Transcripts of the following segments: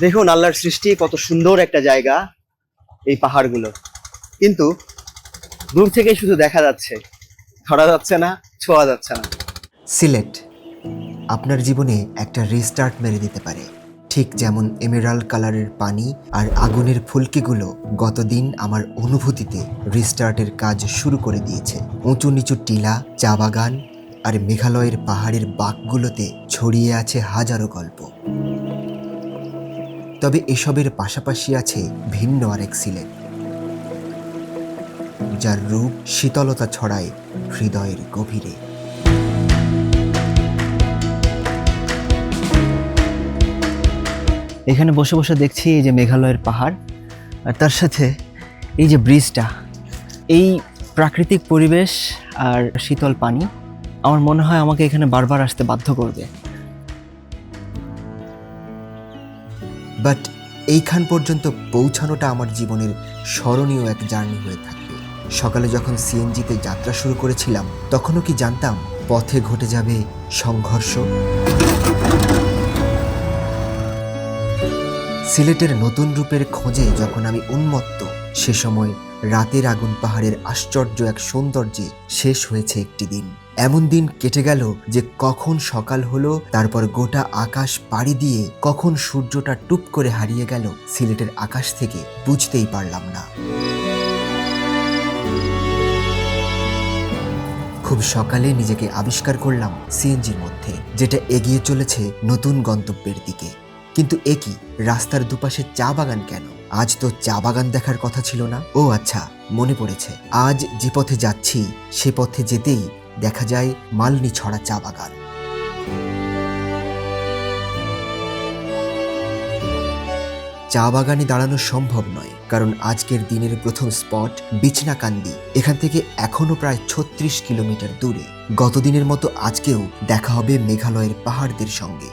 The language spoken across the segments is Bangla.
দেখুন আল্লাহর সৃষ্টি, কত সুন্দর একটা জায়গা এই পাহাড়গুলো। কিন্তু দূর থেকে শুধু দেখা যাচ্ছে, ধরা যাচ্ছে না, ছোঁয়া যাচ্ছে না। সিলেট আপনার জীবনে একটা রিস্টার্ট মেরে দিতে পারে। ঠিক যেমন এমেরাল্ড কালারের পানি আর আগুনের ফুলকিগুলো গতদিন আমার অনুভূতিতে রিস্টার্টের কাজ শুরু করে দিয়েছে। উঁচু নিচু টিলা, চা বাগান আর মেঘালয়ের পাহাড়ের বাঁকগুলোতে ছড়িয়ে আছে হাজারো গল্প। তবে এসবের পাশাপাশি আছে ভিন্ন আরেক সিলেট, যার রূপ শীতলতা ছড়ায় হৃদয়ের গভীরে। এখানে বসে বসে দেখছি এই যে মেঘালয়ের পাহাড়, আর তার সাথে এই যে ব্রিজটা, এই প্রাকৃতিক পরিবেশ আর শীতল পানি, আমার মনে হয় আমাকে এখানে বারবার আসতে বাধ্য করবে। বাট এইখান পর্যন্ত পৌঁছানোটা আমার জীবনের স্মরণীয় এক জার্নি হয়ে থাকবে। সকালে যখন সিএনজিতে যাত্রা শুরু করেছিলাম, তখনও কি জানতাম পথে ঘটে যাবে সংঘর্ষ? সিলেটের নতুন রূপের খোঁজে যখন আমি উন্মত্ত, সে সময় রাতের আগুন পাহাড়ের আশ্চর্য এক সৌন্দর্যে শেষ হয়েছে একটি দিন। এমন দিন কেটে গেল যে কখন সকাল হলো, তারপর গোটা আকাশ পাড়ি দিয়ে কখন সূর্যটা টুপ করে হারিয়ে গেল সিলেটের আকাশ থেকে বুঝতেই পারলাম না। খুব সকালে নিজেকে আবিষ্কার করলাম সিএনজির মধ্যে, যেটা এগিয়ে চলেছে নতুন গন্তব্যের দিকে। কিন্তু একই রাস্তার দুপাশে চা বাগান কেন? আজ তো চা বাগান দেখার কথা ছিল না? ও আচ্ছা মনে পড়েছে। আজ যে পথে যাচ্ছি, সে পথে যেতেই দেখা যায় মালনি ছড়া চা বাগান। চা বাগানে দাঁড়ানো সম্ভব নয়, কারণ আজকের দিনের প্রথম স্পট বিছনাকান্দি। এখান থেকে এখনও প্রায় ছত্রিশ কিলোমিটার দূরে। গতদিনের মতো আজকেও দেখা হবে মেঘালয়ের পাহাড়দের সঙ্গে।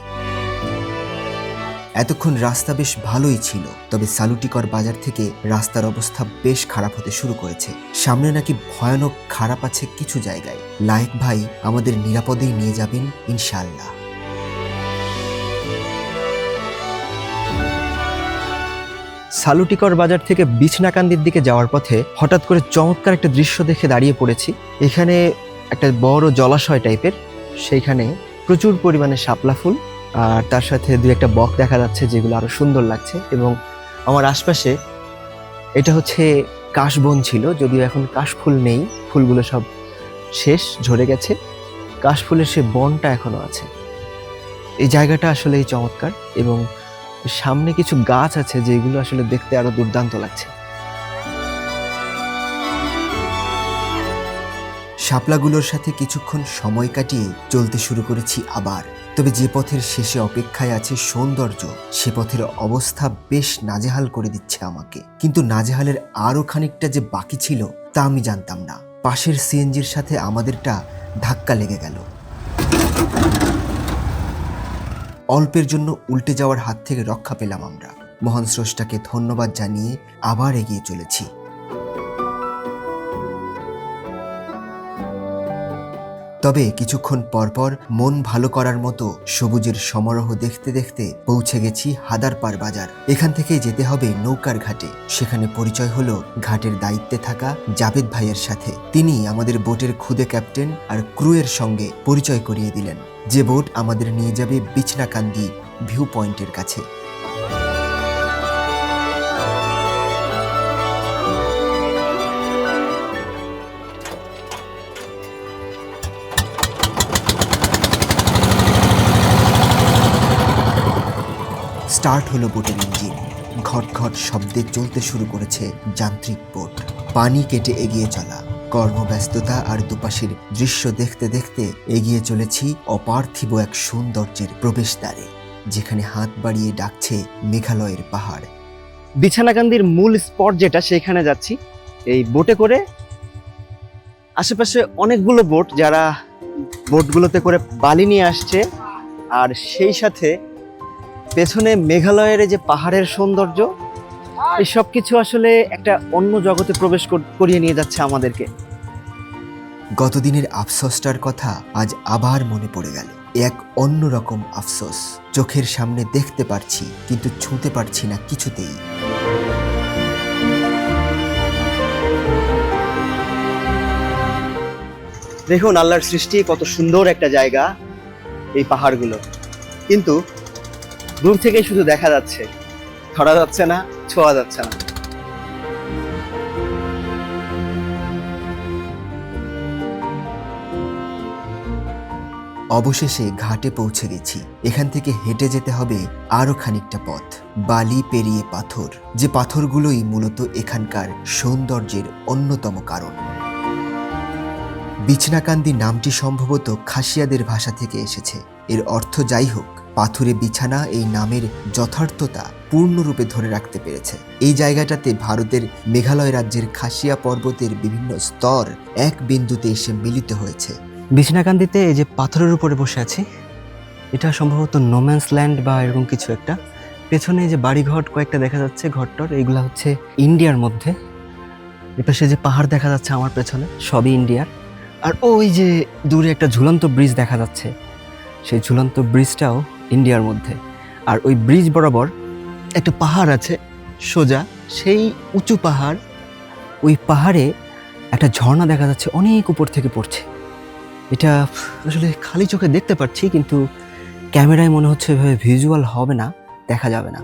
এতক্ষণ রাস্তা বেশ ভালোই ছিল, তবে সালুটিকর বাজার থেকে রাস্তার অবস্থা বেশ খারাপ হতে শুরু করেছে। সামনে নাকি ভয়ানক খারাপ আছে কিছু জায়গায়। লায়েক ভাই আমাদের নিরাপদেই নিয়ে যাবেন ইনশাল্লাহ সালুটিকর বাজার থেকে বিছনাকান্দির দিকে যাওয়ার পথে হঠাৎ করে চমৎকার একটা দৃশ্য দেখে দাঁড়িয়ে পড়েছি। এখানে একটা বড় জলাশয় টাইপের, সেইখানে প্রচুর পরিমাণে শাপলা ফুল আর তার সাথে দু একটা বক দেখা যাচ্ছে যেগুলো আরও সুন্দর লাগছে এবং আমার আশপাশে এটা হচ্ছে কাশবন ছিল, যদিও এখন কাশফুল নেই, ফুলগুলো সব শেষ, ঝরে গেছে। কাশফুলের সে বনটা এখনও আছে। এই জায়গাটা আসলেই চমৎকার এবং সামনে কিছু গাছ আছে যেগুলো আসলে দেখতে আরও দুর্দান্ত লাগছে। শাপলাগুলোর সাথে কিছুক্ষণ সময় কাটিয়ে চলতে শুরু করেছি আবার। তবে যে পথের শেষে অপেক্ষায় আছে সৌন্দর্য, সে পথের অবস্থা বেশ নাজেহাল করে দিচ্ছে আমাকে। কিন্তু নাজেহালের আরও খানিকটা যে বাকি ছিল, তা আমি জানতাম না। পাশের সিএনজির সাথে আমাদেরটা ধাক্কা লেগে গেল। অল্পের জন্য উল্টে যাওয়ার হাত থেকে রক্ষা পেলাম আমরা। মহান স্রষ্টাকে ধন্যবাদ জানিয়ে আবার এগিয়ে চলেছি। তবে কিছুক্ষণ পরপর মন ভালো করার মতো সবুজের সমারোহ দেখতে দেখতে পৌঁছে গেছি হাদারপার বাজার। এখান থেকে যেতে হবে নৌকার ঘাটে। সেখানে পরিচয় হলো ঘাটের দায়িত্বে থাকা জাভেদ ভাইয়ের সাথে। তিনি আমাদের বোটের খুদে ক্যাপ্টেন আর ক্রুয়ের সঙ্গে পরিচয় করিয়ে দিলেন। যে বোট আমাদের নিয়ে যাবে বিছনাকান্দি ভিউ পয়েন্টের কাছে। স্টার্ট হলো বোটের ইঞ্জিন। ঘট ঘট শব্দে চলতে শুরু করেছে যান্ত্রিক বোট। পানি কেটে এগিয়ে চলা। কর্মব্যস্ততা আর দুপাশের দৃশ্য দেখতে দেখতে এগিয়ে চলেছি অপার্থিব এক সৌন্দর্যের প্রবেশদ্বারে, যেখানে হাত বাড়িয়ে ডাকছে মেঘালয়ের পাহাড়। বিছানাকান্দির মূল স্পট যেটা, সেখানে যাচ্ছি। এই বোটে করে আশেপাশে অনেকগুলো বোট, যারা বোটগুলোতে করে বালি নিয়ে আসছে। আর সেই সাথে পেছনে মেঘালয়ের যে পাহাড়ের সৌন্দর্য এই সব কিছু আসলে একটা অন্য জগতে প্রবেশ কর- করিয়ে নিয়ে যাচ্ছে আমাদেরকে। গতদিনের আফসোসটার কথা আজ আবার মনে পড়ে গেল। এক অন্যরকম আফসোস। চোখের সামনে দেখতে পারছি কিন্তু ছুঁতে পারছি না কিছুতেই। দেখুন আল্লাহর সৃষ্টি কত সুন্দর একটা জায়গা এই পাহাড়গুলো। কিন্তু দূর থেকে শুধু দেখা যাচ্ছে। ধরা যাচ্ছে না, ছোঁয়া যাচ্ছে না। অবশেষে ঘাটে পৌঁছে গেছি। এখান থেকে হেঁটে যেতে হবে আরও খানিকটা পথ। বালি পেরিয়ে পাথর, যে পাথরগুলোই মূলত এখানকার সৌন্দর্যের অন্যতম কারণ। বিছনাকান্দি নামটি সম্ভবত খাসিয়াদের ভাষা থেকে এসেছে। এর অর্থ যাই হোক পাথুরে বিছানা এই নামের যথার্থতা পূর্ণরূপে ধরে রাখতে পেরেছে। এই জায়গাটাতে ভারতের মেঘালয় রাজ্যের খাসিয়া পর্বতের বিভিন্ন স্তর এক বিন্দুতে এসে মিলিত হয়েছে। বিছনাকান্দিতে এই যে পাথরের উপরে বসে আছি, এটা সম্ভবত নোম্যান্স ল্যান্ড বা এরকম কিছু একটা। পেছনে যে বাড়িঘর কয়েকটা দেখা যাচ্ছে, ঘরটর, এইগুলা হচ্ছে ইন্ডিয়ার মধ্যে। এপাশে যে পাহাড় দেখা যাচ্ছে আমার পেছনে, সবই ইন্ডিয়ার। আর ওই যে দূরে একটা ঝুলন্ত ব্রিজ দেখা যাচ্ছে। সেই ঝুলন্ত ব্রিজটাও ইন্ডিয়ার মধ্যে। আর ওই ব্রিজ বরাবর একটা পাহাড় আছে, সোজা। সেই উঁচু পাহাড়, ওই পাহাড়ে একটা ঝর্ণা দেখা যাচ্ছে, অনেক উপর থেকে পড়ছে। এটা আসলে খালি চোখে দেখতে পাচ্ছি, কিন্তু ক্যামেরায় মনে হচ্ছে এভাবে ভিজুয়াল হবে না, দেখা যাবে না।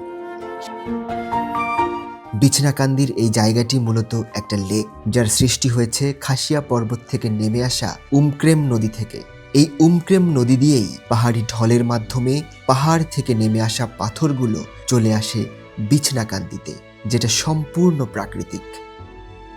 বিছনাকান্দির এই জায়গাটি মূলত একটা লেক, যার সৃষ্টি হয়েছে খাসিয়া পর্বত থেকে নেমে আসা উমক্রেম নদী থেকে। এই উমক্রেম নদী দিয়েই পাহাড়ি ঢলের মাধ্যমে পাহাড় থেকে নেমে আসা পাথরগুলো চলে আসে বিছনাকান্দিতে যেটা সম্পূর্ণ প্রাকৃতিক।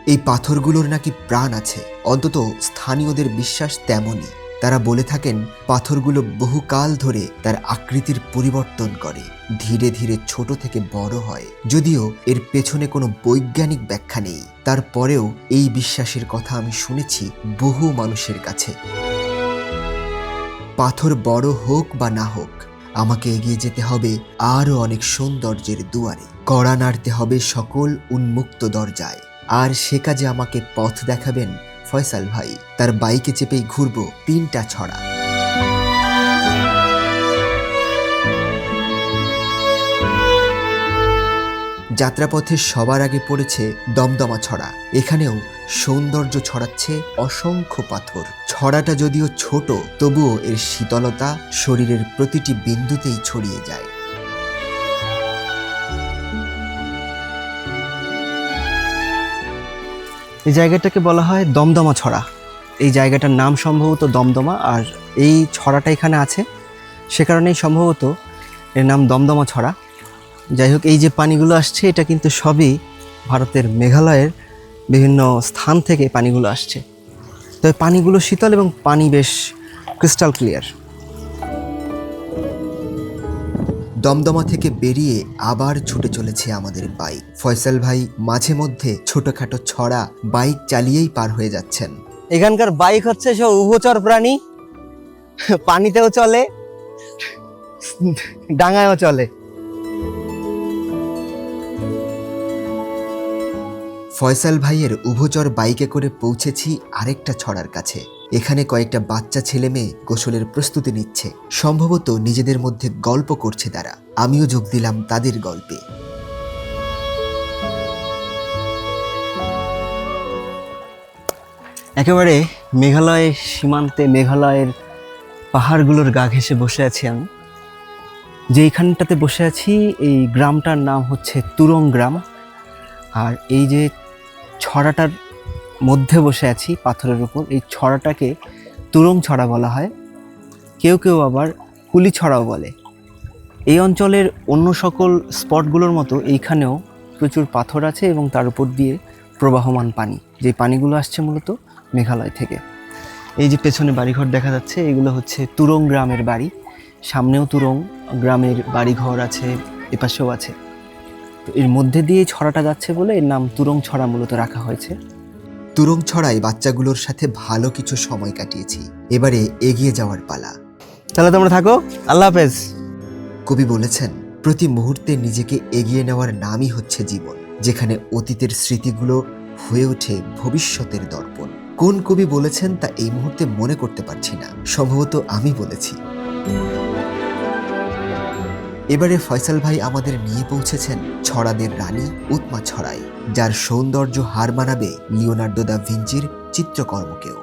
এই পাথরগুলোর নাকি প্রাণ আছে, অন্তত স্থানীয়দের বিশ্বাস তেমনই। তারা বলে থাকেন, পাথরগুলো বহুকাল ধরে তার আকৃতির পরিবর্তন করে, ধীরে ধীরে ছোট থেকে বড় হয়। যদিও এর পেছনে কোনো বৈজ্ঞানিক ব্যাখ্যা নেই। তারপরেও এই বিশ্বাসের কথা আমি শুনেছি বহু মানুষের কাছে। পাথর বড় হোক বা না হোক, আমাকে এগিয়ে যেতে হবে আরও অনেক সৌন্দর্যের দুয়ারে। কড়া নাড়তে হবে সকল উন্মুক্ত দরজায়। আর সে কাজে আমাকে পথ দেখাবেন ফয়সাল ভাই। তার বাইকে চেপেই ঘুরব তিনটা ছড়া। যাত্রাপথে সবার আগে পড়েছে দমদমা ছড়া। এখানেও সৌন্দর্য ছড়াচ্ছে অসংখ্য পাথর। ছড়াটা যদিও ছোট, তবুও এর শীতলতা শরীরের প্রতিটি বিন্দুতেই ছড়িয়ে যায়। এই জায়গাটাকে বলা হয় দমদমা ছড়া। এই জায়গাটার নাম সম্ভবত দমদমা, আর এই ছড়াটা এখানে আছে। সে কারণেই সম্ভবত এর নাম দমদমা ছড়া। যাই হোক এই যে পানিগুলো আসছে এটা কিন্তু সবই ভারতের মেঘালয়ের বিভিন্ন স্থান থেকে পানিগুলো আসছে। তবে পানিগুলো শীতল এবং পানি বেশ ক্রিস্টাল ক্লিয়ার দমদমা থেকে বেরিয়ে আবার ছুটে চলেছে আমাদের বাইক। ফয়সাল ভাই মাঝে মধ্যে ছোটখাটো ছড়া বাইক চালিয়েই পার হয়ে যাচ্ছেন। এখানকার বাইক হচ্ছে সব উভচর প্রাণী। পানিতেও চলে ডাঙায়ও চলে। ফয়সাল ভাইয়ের উভচর বাইকে করে পৌঁছেছি আরেকটা ছড়ার কাছে। এখানে কয়েকটা বাচ্চা ছেলে মেয়ে গোসলের প্রস্তুতি নিচ্ছে। সম্ভবত নিজেদের মধ্যে গল্প করছে তারা। আমিও যোগ দিলাম তাদের গল্পে। একেবারে মেঘালয় সীমান্তে মেঘালয়ের পাহাড়গুলোর গা ঘেঁষে বসে আছি আমি। যেইখানটাতে বসে আছি, এই গ্রামটার নাম হচ্ছে তুরং গ্রাম। আর এই যে ছড়াটার মধ্যে বসে আছি পাথরের উপর। এই ছড়াটাকে তুরং ছড়া বলা হয়। কেউ কেউ আবার কুলি ছড়াও বলে। এই অঞ্চলের অন্য সকল স্পটগুলোর মতো এইখানেও প্রচুর পাথর আছে এবং তার উপর দিয়ে প্রবাহমান পানি, যে পানিগুলো আসছে মূলত মেঘালয় থেকে। এই যে পেছনে বাড়িঘর দেখা যাচ্ছে, এগুলো হচ্ছে তুরং গ্রামের বাড়ি। সামনেও তুরং গ্রামের বাড়িঘর আছে, এপাশেও আছে। তো এর মধ্যে দিয়ে ছড়াটা যাচ্ছে বলে এর নাম তুরং ছড়া মূলত রাখা হয়েছে। তুরং ছড়ায় বাচ্চাগুলোর সাথে ভালো কিছু সময় কাটিয়েছি। এবারে এগিয়ে যাওয়ার পালা। তাহলে তোমরা থাকো। আল্লাহ হাফেজ। কবি বলেছেন প্রতি মুহূর্তে নিজেকে এগিয়ে নেওয়ার নামই হচ্ছে জীবন যেখানে অতীতের স্মৃতিগুলো হয়ে ওঠে ভবিষ্যতের দর্পণ। কোন কবি বলেছেন তা এই মুহূর্তে মনে করতে পারছি না। সম্ভবত আমি বলেছি। এবারে ফয়সাল ভাই আমাদের নিয়ে পৌঁছেছেন ছড়াদের রানী উৎমা ছড়ায় যার সৌন্দর্য হার মানাবে লিওনার্দো দা ভিঞ্চির চিত্রকর্মকেও।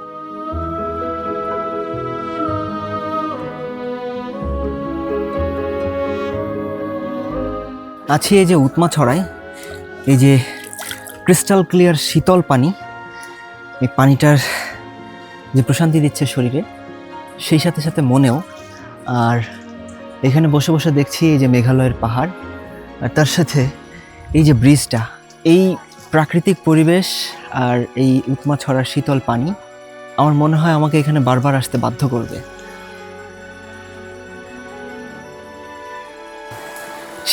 আছে এই যে উৎমা ছড়ায় এই যে ক্রিস্টাল ক্লিয়ার শীতল পানি, এই পানিটার যে প্রশান্তি দিচ্ছে শরীরে, সেই সাথে সাথে মনেও আর এখানে বসে বসে দেখছি এই যে মেঘালয়ের পাহাড়, আর তার সাথে এই যে ব্রিজটা, এই প্রাকৃতিক পরিবেশ আর এই উৎমা ছড়ার শীতল পানি, আমার মনে হয় আমাকে এখানে বারবার আসতে বাধ্য করবে।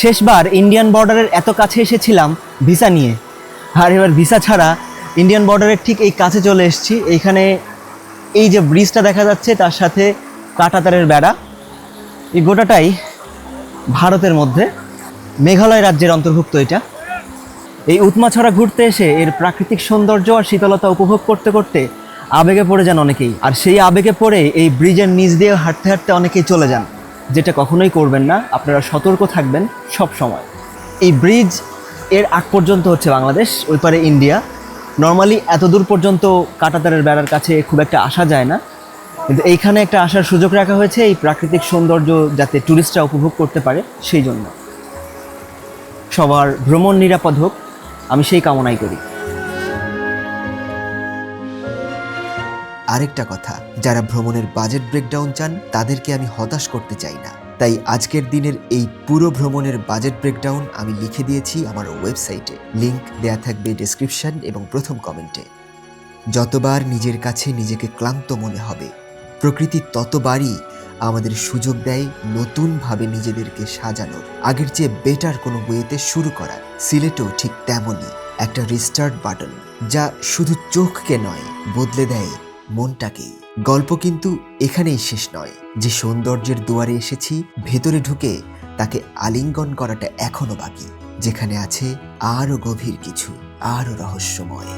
শেষবার ইন্ডিয়ান বর্ডারের এত কাছে এসেছিলাম ভিসা নিয়ে। আর এবার ভিসা ছাড়া ইন্ডিয়ান বর্ডারের ঠিক এই কাছে চলে এসেছি। এইখানে এই যে ব্রিজটা দেখা যাচ্ছে, তার সাথে কাটাতারের বেড়া। এই গোটাটাই ভারতের মধ্যে মেঘালয় রাজ্যের অন্তর্ভুক্ত এটা। এই উৎমাছড়া ঘুরতে এসে এর প্রাকৃতিক সৌন্দর্য আর শীতলতা উপভোগ করতে করতে আবেগে পড়ে যান অনেকেই। আর সেই আবেগে পড়ে এই ব্রিজের নিচ দিয়ে হাঁটতে হাঁটতে অনেকেই চলে যান, যেটা কখনোই করবেন না, আপনারা সতর্ক থাকবেন সব সময়। এই ব্রিজের আগ পর্যন্ত হচ্ছে বাংলাদেশ, ওই পারে ইন্ডিয়া। নর্মালি এত দূর পর্যন্ত কাটাতারের বেড়ার কাছে খুব একটা আসা যায় না। কিন্তু এইখানে একটা আসার সুযোগ রাখা হয়েছে, এই প্রাকৃতিক সৌন্দর্য যাতে ট্যুরিস্টরা উপভোগ করতে পারে, সেই জন্য। সবার ভ্রমণ নিরাপদ হোক, আমি সেই কামনাই করি। আরেকটা কথা, যারা ভ্রমণের বাজেট ব্রেকডাউন চান, তাদেরকে আমি হতাশ করতে চাই না। তাই আজকের দিনের এই পুরো ভ্রমণের বাজেট ব্রেকডাউন আমি লিখে দিয়েছি আমার ওয়েবসাইটে লিংক দেয়া থাকবে ডেসক্রিপশন এবং প্রথম কমেন্টে যতবার নিজের কাছে নিজেকে ক্লান্ত মনে হবে প্রকৃতি ততবারই আমাদের সুযোগ দেয় নতুনভাবে নিজেদেরকে সাজানোর আগের চেয়ে বেটার কোনো ওয়েতে শুরু করার সিলেটও ঠিক তেমনই একটা রিস্টার্ট বাটন যা শুধু চোখকে নয়, বদলে দেয় মনটাকেই গল্প কিন্তু এখানেই শেষ নয়। যে সৌন্দর্যের দুয়ারে এসেছি, ভেতরে ঢুকে তাকে আলিঙ্গন করাটা এখনও বাকি। যেখানে আছে আরও গভীর কিছু, আরও রহস্যময়।